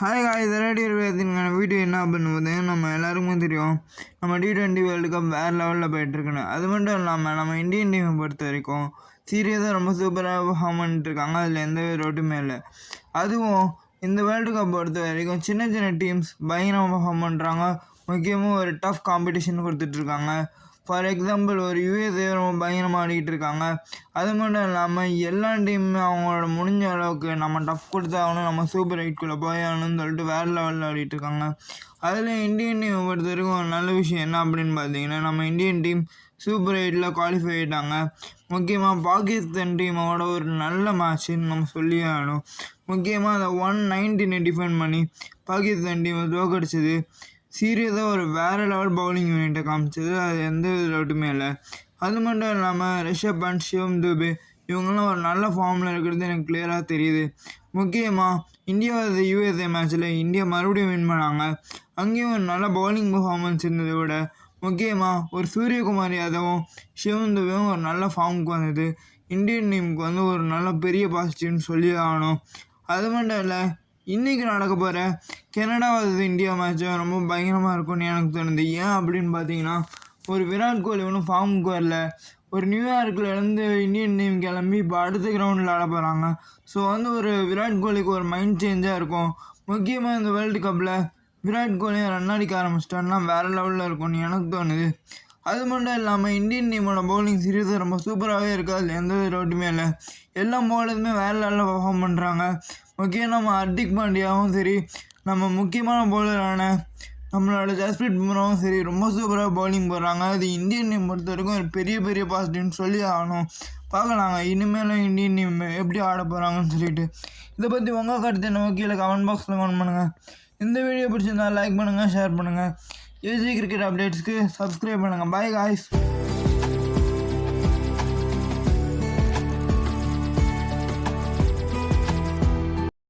Hi hi radio வேதிக்கான video என்ன அப்படின்னு நம்ம எல்லாருக்குமே தெரியும். நம்ம டி ட்வெண்ட்டி வேர்ல்டு கப் வேறு லெவலில் போயிட்டுருக்குன்னு. அது மட்டும் இல்லாமல் நம்ம இந்தியன் டீமை பொறுத்த வரைக்கும் சீரியஸாக ரொம்ப சூப்பராக பர்ஃபார்ம் பண்ணிட்டுருக்காங்க. அதில் எந்த ரோட்டுமே இல்லை. அதுவும் இந்த வேர்ல்டு கப் பொறுத்த வரைக்கும் சின்ன சின்ன டீம்ஸ் பயங்கரமாக பர்ஃபார்ம் பண்ணுறாங்க முக்கியமாக ஒரு டஃப் காம்படிஷன் கொடுத்துட்ருக்காங்க ஃபார் எக்ஸாம்பிள் ஒரு யூஎஸ்ஏ ரொம்ப பயங்கரமாக ஆடிக்கிட்டு இருக்காங்க. அது மட்டும் இல்லாமல் எல்லா டீமுமே அவங்களோட முடிஞ்ச அளவுக்கு நம்ம டஃப் கொடுத்தாகணும் நம்ம சூப்பர் எயிட்குள்ளே போய் ஆகணும்னு சொல்லிட்டு வேறு லெவலில் ஆடிட்டு இருக்காங்க. அதில் இந்தியன் டீமை பொறுத்த வரைக்கும் ஒரு நல்ல விஷயம் என்ன அப்படின்னு பார்த்தீங்கன்னா நம்ம இந்தியன் டீம் சூப்பர் எயிட்டில் குவாலிஃபை ஆகிட்டாங்க முக்கியமாக பாகிஸ்தான் டீமோட ஒரு நல்ல மேட்ச்னு நம்ம சொல்லி ஆகணும். முக்கியமாக அந்த ஒன் நைன்டீனை டிஃபெண்ட் பண்ணி பாகிஸ்தான் டீமை தோக்கடிச்சது. சீரியஸாக ஒரு வேறு லெவல் பவுலிங் யூனிட்டை காமிச்சது. அது எந்த டவுட்டுமே இல்லை. அது மட்டும் இல்லாமல் ரிஷப் பண்ட் சிவம் துபே இவங்கெல்லாம் ஒரு நல்ல ஃபார்மில் இருக்கிறது எனக்கு கிளியராக தெரியுது. முக்கியமாக இந்தியா யூஎஸ்ஏ மேட்ச்சில் இந்தியா மறுபடியும் வின் பண்ணாங்க. அங்கேயும் ஒரு நல்ல பவுலிங் பர்ஃபார்மன்ஸ் இருந்ததை விட முக்கியமாக ஒரு சூரியகுமார் யாதவும் சிவம் துபேவும் ஒரு நல்ல ஃபார்முக்கு வந்தது. இந்தியன் டீமுக்கு வந்து ஒரு நல்ல பெரிய பாசிட்டிவ்னு சொல்லி ஆகணும். அது மட்டும் இல்லை இன்றைக்கி நடக்க போகிற கனடா வர்சஸ் இந்தியா மேட்சும் ரொம்ப பயங்கரமாக இருக்கும்னு எனக்கு தோணுது. ஏன் அப்படின்னு பார்த்தீங்கன்னா ஒரு விராட் கோலி ஒன்றும் ஃபார்முக்கு வரல. ஒரு நியூயார்க்கில் இருந்து இந்தியன் டீம் கிளம்பி இப்போ அடுத்த கிரவுண்டில் ஆட போகிறாங்க ஸோ வந்து ஒரு விராட் கோலிக்கு ஒரு மைண்ட் சேஞ்சாக இருக்கும். முக்கியமாக இந்த வேர்ல்டு கப்பில் விராட் கோலி ரன் அடிக்க ஆரம்பிச்சிட்டாருன்னா வேறு லெவலில் இருக்கும்னு எனக்கு தோணுது. அது மட்டும் இல்லாமல் இந்தியன் டீமோட பவுலிங் சீரியஸ் ரொம்ப சூப்பராகவே இருக்குது அதில் எந்த ஒரு டவுட்டுமே இல்லை. எல்லா பவுலருமே வேறு லெவலில் பர்ஃபார்ம் பண்ணுறாங்க முக்கியம் நம்ம ஹர்திக் பாண்டியாவும் சரி நம்ம முக்கியமான பவுலரான நம்மளோட ஜஸ்பிரீத் பும்ராவும் சரி ரொம்ப சூப்பராக பவுலிங் போடுறாங்க. அது இந்தியன் டீம் பொறுத்த வரைக்கும் ஒரு பெரிய பெரிய பாசிட்டிவ்னு சொல்லி ஆகணும். பார்க்கலாங்க இனிமேலும் இந்தியன் டீம் எப்படி ஆட போகிறாங்கன்னு சொல்லிட்டு. இதை பற்றி உங்கள் கருத்து என்ன கீழே கமெண்ட் பாக்ஸில் கமெண்ட் பண்ணுங்கள் இந்த வீடியோ பிடிச்சிருந்தா லைக் பண்ணுங்கள் ஷேர் பண்ணுங்கள் ஏஜி கிரிக்கெட் அப்டேட்ஸ்க்கு சப்ஸ்கிரைப் பண்ணுங்கள் பாய் காய்ஸ்